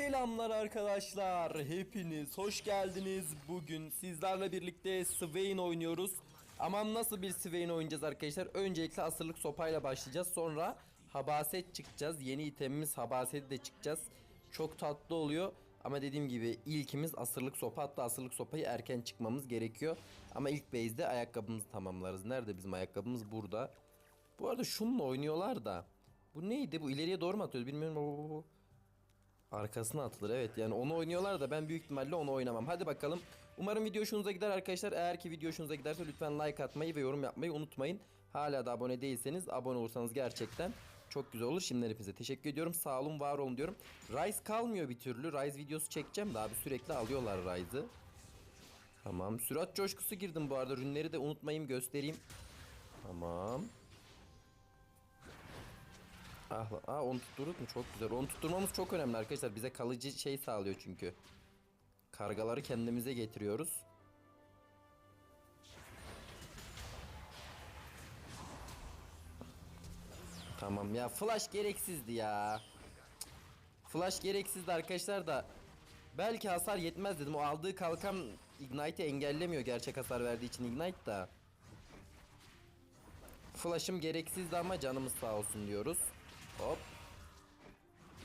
Selamlar arkadaşlar. Hepiniz hoş geldiniz. Bugün sizlerle birlikte Swain oynuyoruz. Ama nasıl bir Swain oynayacağız arkadaşlar? Öncelikle asırlık sopayla başlayacağız. Sonra habaset çıkacağız. Yeni itemimiz habaseti de çıkacağız. Çok tatlı oluyor. Ama dediğim gibi ilkimiz asırlık sopa. Hatta asırlık sopayı erken çıkmamız gerekiyor. Ama ilk base'de ayakkabımızı tamamlarız. Nerede bizim ayakkabımız? Burada. Bu arada şununla oynuyorlar da. Bu neydi? Bu ileriye doğru mu atıyoruz? Bilmiyorum. Arkasına atılır evet yani onu oynuyorlar da ben büyük ihtimalle onu oynamam. Hadi bakalım. Umarım video hoşunuza gider arkadaşlar. Eğer ki video hoşunuza giderse lütfen like atmayı ve yorum yapmayı unutmayın. Hala da abone değilseniz abone olursanız gerçekten çok güzel olur. Şimdiden hepinize teşekkür ediyorum. Sağ olun var olun diyorum. Rise kalmıyor bir türlü. Rise videosu çekeceğim de abi sürekli alıyorlar Rise'ı. Tamam. Sürat coşkusu girdim bu arada. Rünleri de unutmayayım göstereyim. Tamam. Ah, lan. Aa, onu tutturduk mu? Çok güzel. Onu tutturmamız çok önemli arkadaşlar. Bize kalıcı şey sağlıyor çünkü. Kargaları kendimize getiriyoruz. Tamam ya flash gereksizdi ya. Flash gereksizdi arkadaşlar da belki hasar yetmez dedim. O aldığı kalkan Ignite'i engellemiyor gerçek hasar verdiği için Ignite da. Flash'ım gereksizdi ama canımız sağ olsun diyoruz. Hop.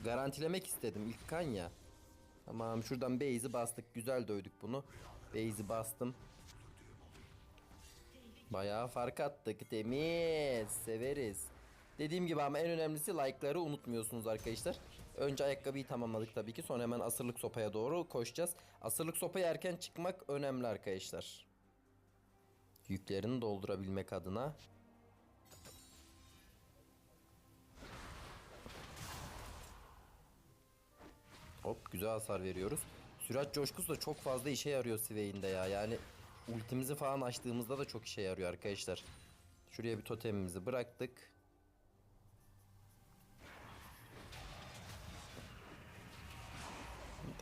Garantilemek istedim ilk kan ya. Tamam şuradan base'i bastık. Güzel dövdük bunu. Base'i bastım. Bayağı fark attık. Temiz. Severiz. Dediğim gibi ama en önemlisi like'ları unutmuyorsunuz arkadaşlar. Önce ayakkabıyı tamamladık tabii ki. Sonra hemen asırlık sopaya doğru koşacağız. Asırlık sopaya erken çıkmak önemli arkadaşlar. Yüklerini doldurabilmek adına. Hop güzel hasar veriyoruz. Sürat coşkusu da çok fazla işe yarıyor Swain'de ya. Yani ultimizi falan açtığımızda da çok işe yarıyor arkadaşlar. Şuraya bir totemimizi bıraktık.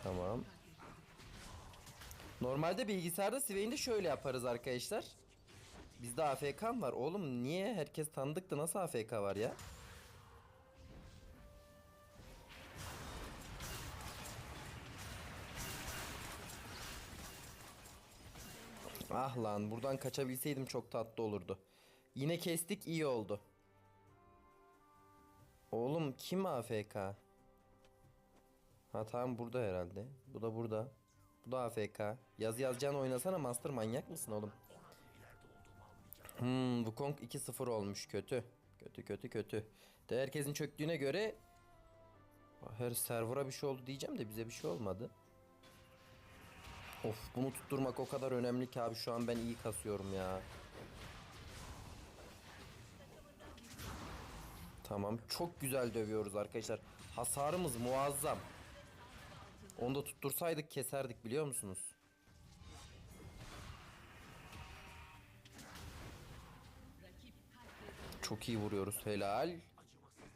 Tamam. Normalde bilgisayarda Swain'de şöyle yaparız arkadaşlar. Bizde AFK var. Oğlum niye herkes tanıdık da nasıl AFK var ya? Ah lan buradan kaçabilseydim çok tatlı olurdu. Yine kestik iyi oldu. Oğlum kim AFK? Ha tamam burada herhalde. Bu da burada. Bu da AFK. Yaz yazacağını oynasana Master manyak mısın oğlum? Hmm Wukong 2-0 olmuş kötü. Kötü kötü kötü. De herkesin çöktüğüne göre her server'a bir şey oldu diyeceğim de bize bir şey olmadı. Of bunu tutturmak o kadar önemli ki abi şu an ben iyi kasıyorum ya. Tamam çok güzel dövüyoruz arkadaşlar. Hasarımız muazzam. Onu da tuttursaydık keserdik biliyor musunuz? Çok iyi vuruyoruz helal.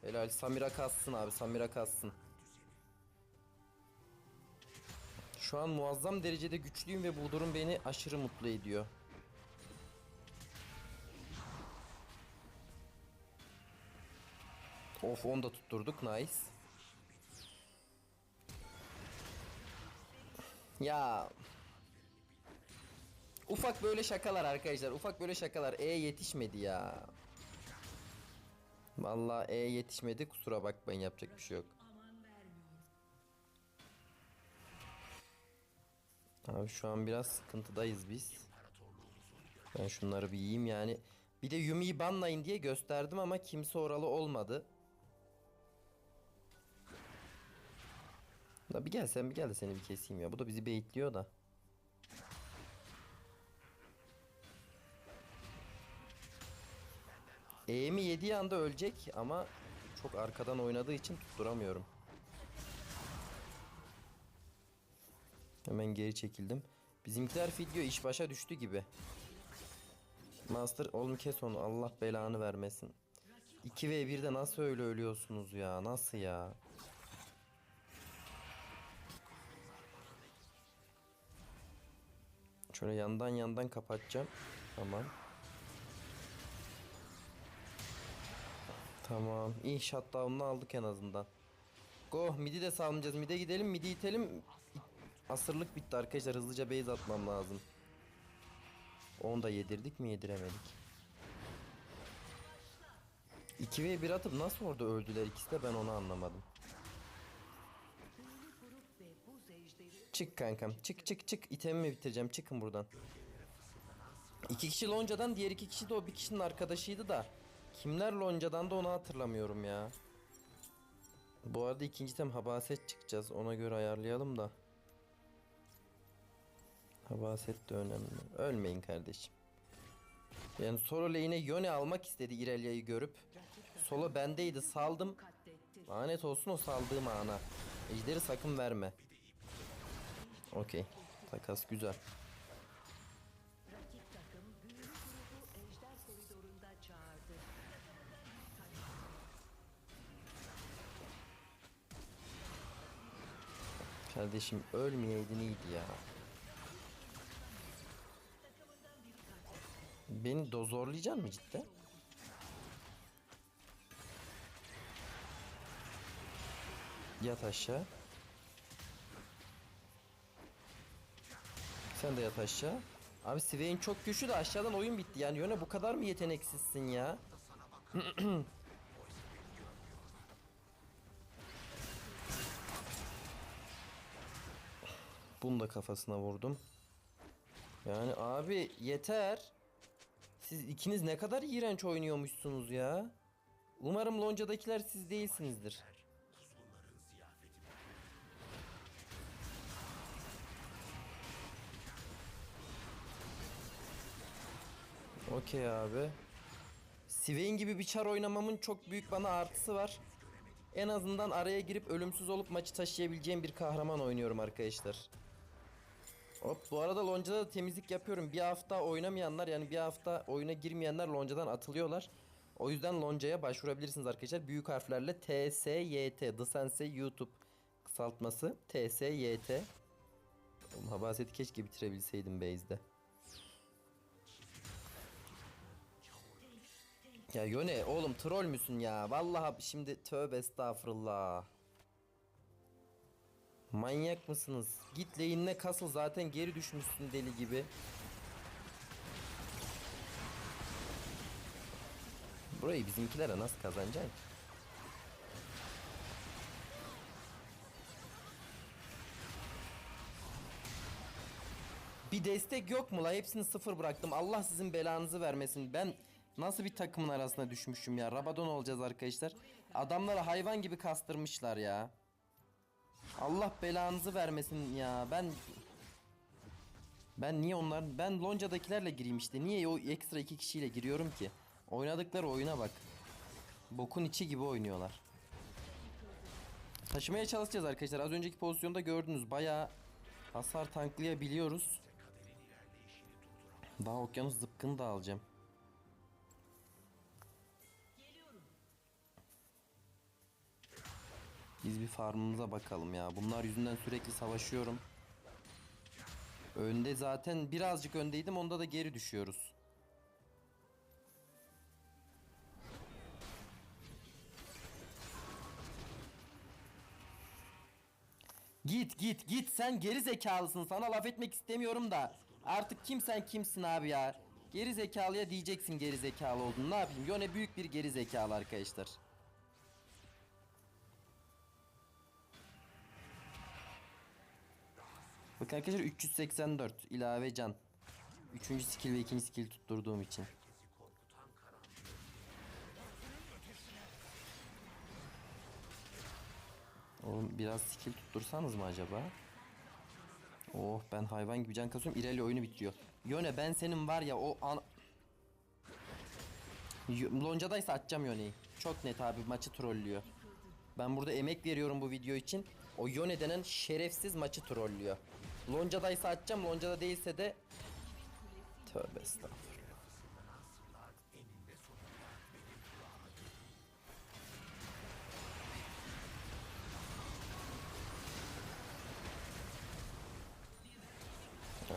Helal Samira kassın abi Samira kassın. Şu an muazzam derecede güçlüyüm ve bu durum beni aşırı mutlu ediyor. Of onu da tutturduk nice. Ya Ufak böyle şakalar arkadaşlar. Ufak böyle şakalar. E yetişmedi ya. Vallahi E yetişmedi. Kusura bakmayın yapacak bir şey yok. Abi şu an biraz sıkıntıdayız biz. Ben şunları bir yiyeyim yani. Bir de Yumi'yi banlayın diye gösterdim ama kimse oralı olmadı. Da bir gel sen bir gel de seni bir keseyim ya. Bu da bizi baitliyor da. E'mi yediği anda ölecek ama çok arkadan oynadığı için tutturamıyorum. Hemen geri çekildim. Bizimkiler video iş başa düştü gibi. Master oğlum kes onu Allah belanı vermesin. 2 ve 1'de nasıl öyle ölüyorsunuz ya nasıl ya? Şöyle yandan yandan kapatacağım. Tamam. Tamam. İyi shutdown'unu aldık en azından. Go midi de salmayacağız. Mide gidelim midi itelim. Asırlık bitti arkadaşlar. Hızlıca base atmam lazım. Onu da yedirdik mi yediremedik. 2 ve 1 atıp nasıl orada öldüler ikisi de ben onu anlamadım. Çık kankam çık çık çık itemimi bitireceğim çıkın buradan. İki kişi loncadan diğer iki kişi de o bir kişinin arkadaşıydı da. Kimler loncadan da onu hatırlamıyorum ya. Bu arada ikinci tem habaset çıkacağız ona göre ayarlayalım da. Habaset de önemli. Ölmeyin kardeşim. Yani solo lane'e Yone almak istedi İrelia'yı görüp. Solo bendeydi saldım. Lanet olsun o saldığım ana. Ejderi sakın verme. Okey. Takas güzel. Kardeşim ölmeyeydin iyiydi ya. Beni dozorlayacaksın mı cidden? Yat aşağı. Sen de yat aşağı. Abi Swain çok güçlü de aşağıdan oyun bitti. Yani yöne bu kadar mı yeteneksizsin ya? Bunu da kafasına vurdum. Yani abi yeter. Siz ikiniz ne kadar iğrenç oynuyormuşsunuz ya. Umarım loncadakiler siz değilsinizdir. Okey abi. Swain gibi bir çar oynamamın çok büyük bana artısı var. En azından araya girip ölümsüz olup maçı taşıyabileceğim bir kahraman oynuyorum arkadaşlar. Hop bu arada loncada da temizlik yapıyorum. Bir hafta oynamayanlar yani bir hafta oyuna girmeyenler loncadan atılıyorlar. O yüzden loncaya başvurabilirsiniz arkadaşlar. Büyük harflerle TSYT The Sensei YouTube kısaltması TSYT. Oğlum habaseti keşke bitirebilseydim base'de. Ya Yone oğlum troll müsün ya? Vallahi şimdi tövbe estağfurullah. Manyak mısınız? Git lane'ine kasıl zaten geri düşmüşsün deli gibi. Burayı bizimkilere nasıl kazanacaksın? Bir destek yok mu la? Hepsini sıfır bıraktım. Allah sizin belanızı vermesin. Ben nasıl bir takımın arasına düşmüşüm ya? Rabadon olacağız arkadaşlar. Adamları hayvan gibi kastırmışlar ya. Allah belanızı vermesin ya. Ben ben niye onlar ben loncadakilerle gireyim işte. Niye o ekstra iki kişiyle giriyorum ki? Oynadıkları oyuna bak. Bokun içi gibi oynuyorlar. Taşımaya çalışacağız arkadaşlar. Az önceki pozisyonda gördünüz. Bayağı hasar tanklayabiliyoruz. Daha okyanus zıpkını da alacağım. Biz bir farmımıza bakalım ya. Bunlar yüzünden sürekli savaşıyorum. Önde zaten birazcık öndeydim. Onda da geri düşüyoruz. Git git git sen geri zekalısın. Sana laf etmek istemiyorum da. Artık kimsen kimsin abi ya. Geri zekalıya diyeceksin geri zekalı olduğunu. Ne yapayım? Yone büyük bir geri zekalı arkadaşlar. Bakın arkadaşlar 384 ilave can. Üçüncü skill ve ikinci skill tutturduğum için. Oğlum biraz skill tuttursanız mı acaba? Oh ben hayvan gibi can kasıyorum. İreli oyunu bitiriyor. Yone ben senin var ya o an... Loncadaysa atacağım Yone'yi. Çok net abi maçı trollüyor. Ben burada emek veriyorum bu video için. O Yone denen şerefsiz maçı trollüyor. Loncadaysa atacağım. Loncada değilse de... Tövbe estağfurullah.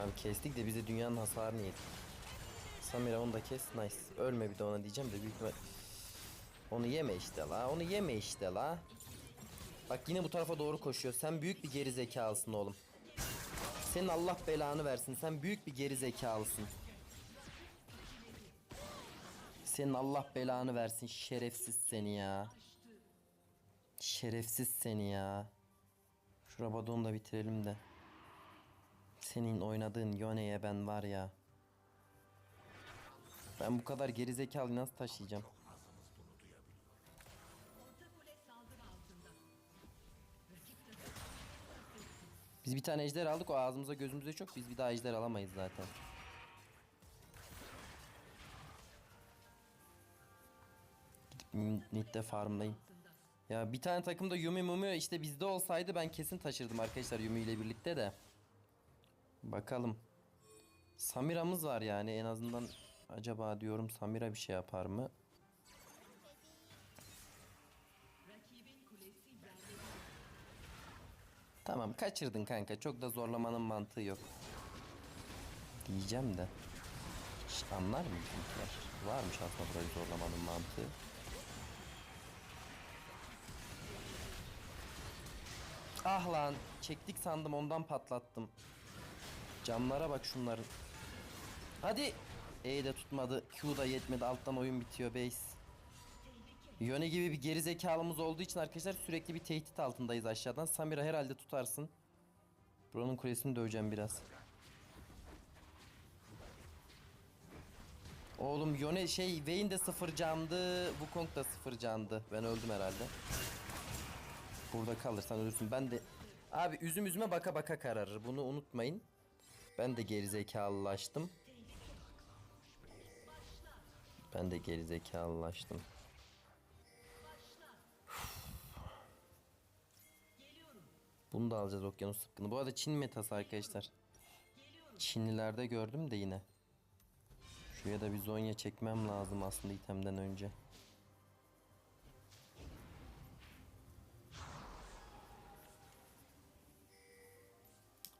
Abi kestik de bize dünyanın hasarını yedik. Samira onu da kes. Nice. Ölme bir de ona diyeceğim de büyük ihtimal... Onu yeme işte la. Onu yeme işte la. Bak yine bu tarafa doğru koşuyor. Sen büyük bir geri zekalısın oğlum. Senin Allah belanı versin. Sen büyük bir geri zekalısın. Senin Allah belanı versin. Şerefsiz seni ya. Şerefsiz seni ya. Şu Rabadon'u da bitirelim de. Senin oynadığın Yone'ye ben var ya. Ben bu kadar geri zekalı nasıl taşıyacağım? Biz bir tane ejder aldık o ağzımıza gözümüze çok biz bir daha ejder alamayız zaten. Gidip Mid'de farmlayayım. Ya bir tane takımda Yumi Mumi işte bizde olsaydı ben kesin taşırdım arkadaşlar Yumi ile birlikte de. Bakalım. Samira'mız var yani en azından acaba diyorum Samira bir şey yapar mı? Tamam kaçırdın kanka çok da zorlamanın mantığı yok. Diyeceğim de. Hiç anlar mı bizimkiler? Varmış aslında burayı zorlamanın mantığı. Ah lan çektik sandım ondan patlattım. Camlara bak şunların. Hadi. E de tutmadı. Q da yetmedi. Alttan oyun bitiyor base. Yone gibi bir geri zekalımız olduğu için arkadaşlar sürekli bir tehdit altındayız aşağıdan. Samira herhalde tutarsın. Buranın kulesini döveceğim biraz. Oğlum Yone şey Vayne de sıfır candı. Wukong da sıfır candı. Ben öldüm herhalde. Burada kalırsan ölürsün. Ben de abi üzüm üzüme baka baka kararır. Bunu unutmayın. Ben de gerizekalılaştım. Ben de gerizekalılaştım. Bunu da alacağız okyanus sıkkını. Bu arada Çin metası arkadaşlar. Çinlilerde gördüm de yine. Şuraya da bir zonya çekmem lazım aslında itemden önce.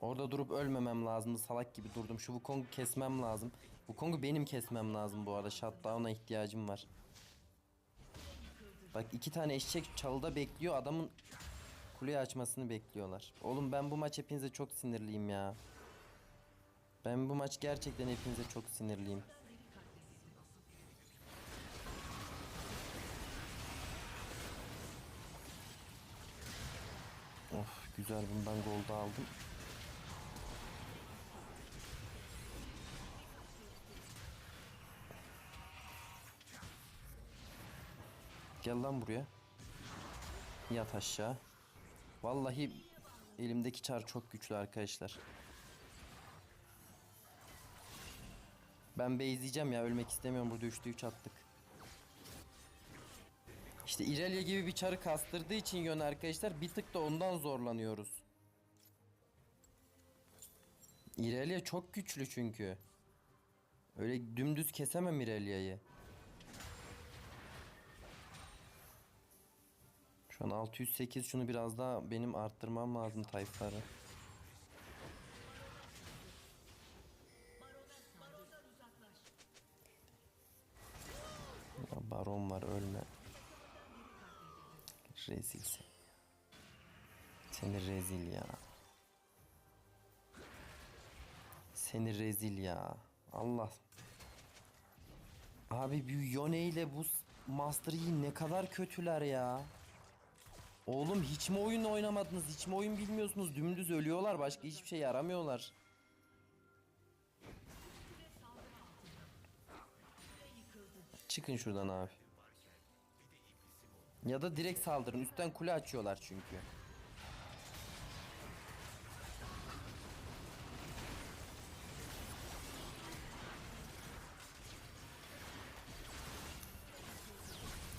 Orada durup ölmemem lazımdı. Salak gibi durdum. Şu Wukong'u kesmem lazım. Wukong'u benim kesmem lazım bu arada. Shutdown'a ihtiyacım var. Bak iki tane eşek çalıda bekliyor. Adamın kuleyi açmasını bekliyorlar. Oğlum ben bu maç hepinize çok sinirliyim ya. Ben bu maç gerçekten hepinize çok sinirliyim. Of güzel bundan gol da aldım. Gel lan buraya. Yat aşağı. Vallahi elimdeki çar çok güçlü arkadaşlar. Ben beyzleyeceğim ya ölmek istemiyorum burada 3'te 3 attık. İşte İrelia gibi bir çarı kastırdığı için yön arkadaşlar bir tık da ondan zorlanıyoruz. İrelia çok güçlü çünkü. Öyle dümdüz kesemem İrelia'yı. Şu an 608 şunu biraz daha benim arttırmam lazım tayfları. Ya Baron var ölme. Rezil sen. Seni rezil ya. Seni rezil ya. Allah. Abi bu Yone ile bu Master Yi ne kadar kötüler ya. Oğlum hiç mi oyun oynamadınız? Hiç mi oyun bilmiyorsunuz? Dümdüz ölüyorlar. Başka hiçbir şey yaramıyorlar. Çıkın şuradan abi. Ya da direkt saldırın. Üstten kule açıyorlar çünkü.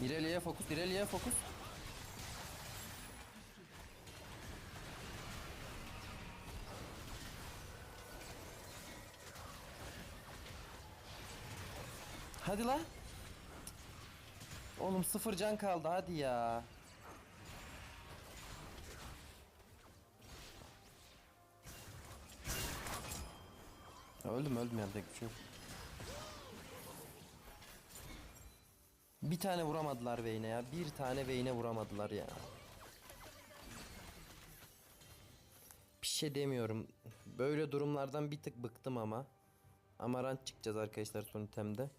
İrelia'ya fokus, İrelia'ya fokus. Hadi lan. Oğlum sıfır can kaldı hadi ya. Öldüm öldüm yapacak bir şey yok. Bir tane vuramadılar Vayne'e ya. Bir tane Vayne'e vuramadılar ya. şey demiyorum. Böyle durumlardan bir tık bıktım ama. Amarant çıkacağız arkadaşlar son itemde.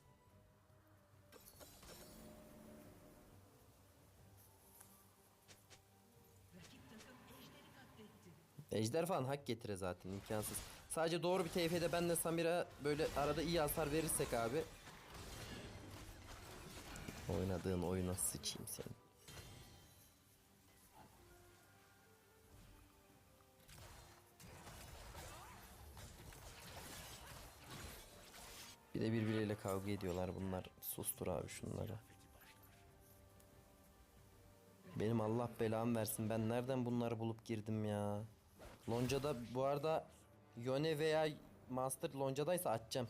Ejder falan hak getire zaten imkansız. Sadece doğru bir TF'de benle Samira böyle arada iyi hasar verirsek abi. Oynadığın oyuna sıçayım seni. Bir de birbiriyle kavga ediyorlar bunlar. Sustur abi şunları. Benim Allah belamı versin. Ben nereden bunları bulup girdim ya? Lonca'da bu arada Yone veya Master Lonca'daysa atacağım.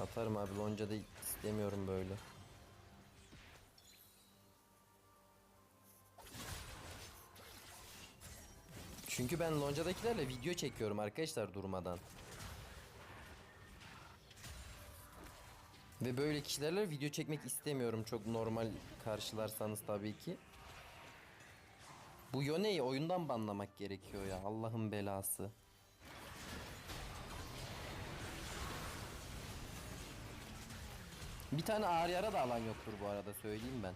Atarım abi Lonca'da istemiyorum böyle. Çünkü ben Lonca'dakilerle video çekiyorum arkadaşlar durmadan. Ve böyle kişilerle video çekmek istemiyorum çok normal karşılarsanız tabii ki. Bu Yone'yi oyundan banlamak gerekiyor ya Allah'ın belası. Bir tane ağır yara da alan yoktur bu arada söyleyeyim ben.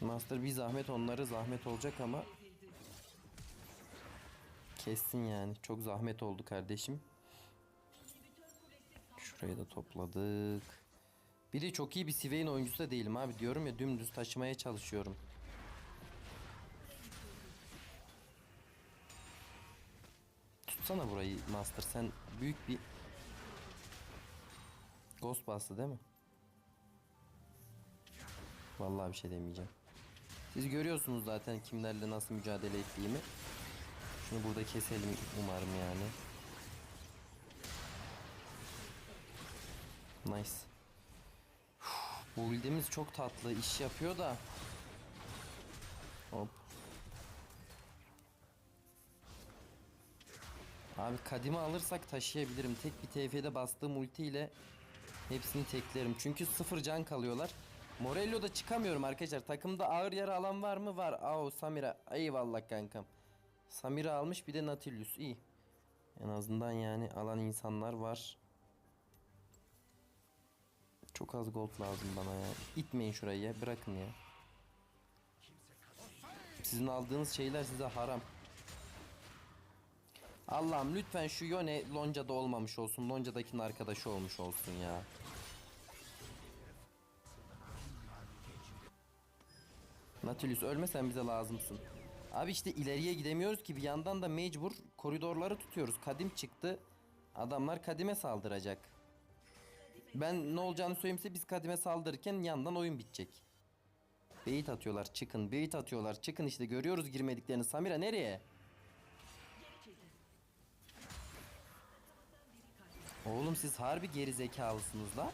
Master bir zahmet onları zahmet olacak ama Kessin yani. Çok zahmet oldu kardeşim. Şurayı da topladık. Bir de çok iyi bir Swain oyuncusu da değilim abi. Diyorum ya dümdüz taşımaya çalışıyorum. Tutsana burayı Master. Sen büyük bir Ghost bastı değil mi? Vallahi bir şey demeyeceğim. Siz görüyorsunuz zaten kimlerle nasıl mücadele ettiğimi. Şunu burada keselim umarım yani. Nice. Bu build'imiz çok tatlı iş yapıyor da. Hop. Abi kadime alırsak taşıyabilirim. Tek bir TF'de bastığım ulti ile hepsini teklerim. Çünkü sıfır can kalıyorlar. Morello'da çıkamıyorum arkadaşlar. Takımda ağır yara alan var mı? Var. Aa Samira. Eyvallah kankam. Samira almış bir de Nautilus. İyi. En azından yani alan insanlar var. Çok az gold lazım bana ya. İtmeyin şurayı ya. Bırakın ya. Sizin aldığınız şeyler size haram. Allah'ım lütfen şu Yone Lonca'da olmamış olsun. Lonca'dakinin arkadaşı olmuş olsun ya. Nautilus ölmesen bize lazımsın. Abi işte ileriye gidemiyoruz ki bir yandan da mecbur koridorları tutuyoruz. Kadim çıktı. Adamlar kadime saldıracak. Ben ne olacağını söyleyeyim biz kadime saldırırken yandan oyun bitecek. Beyit atıyorlar çıkın beyit atıyorlar çıkın işte görüyoruz girmediklerini Samira nereye? Oğlum siz harbi geri zekalısınız la.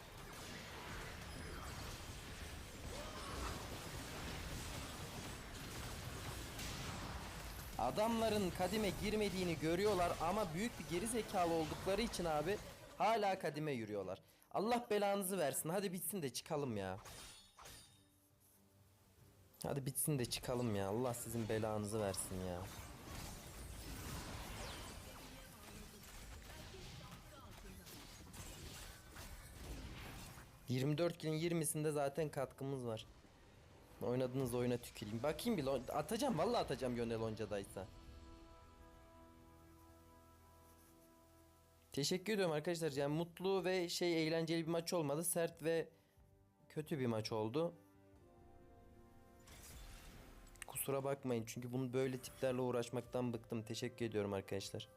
Adamların kadime girmediğini görüyorlar ama büyük bir geri zekalı oldukları için abi hala kadime yürüyorlar. Allah belanızı versin. Hadi bitsin de çıkalım ya. Hadi bitsin de çıkalım ya. Allah sizin belanızı versin ya. ...24 kilin 20'sinde zaten katkımız var. Oynadığınız oyuna tüküreyim. Bakayım bir atacağım vallahi atacağım Yone Lonca'daysa. Teşekkür ediyorum arkadaşlar. Yani mutlu ve şey eğlenceli bir maç olmadı. Sert ve kötü bir maç oldu. Kusura bakmayın çünkü bunu böyle tiplerle uğraşmaktan bıktım. Teşekkür ediyorum arkadaşlar.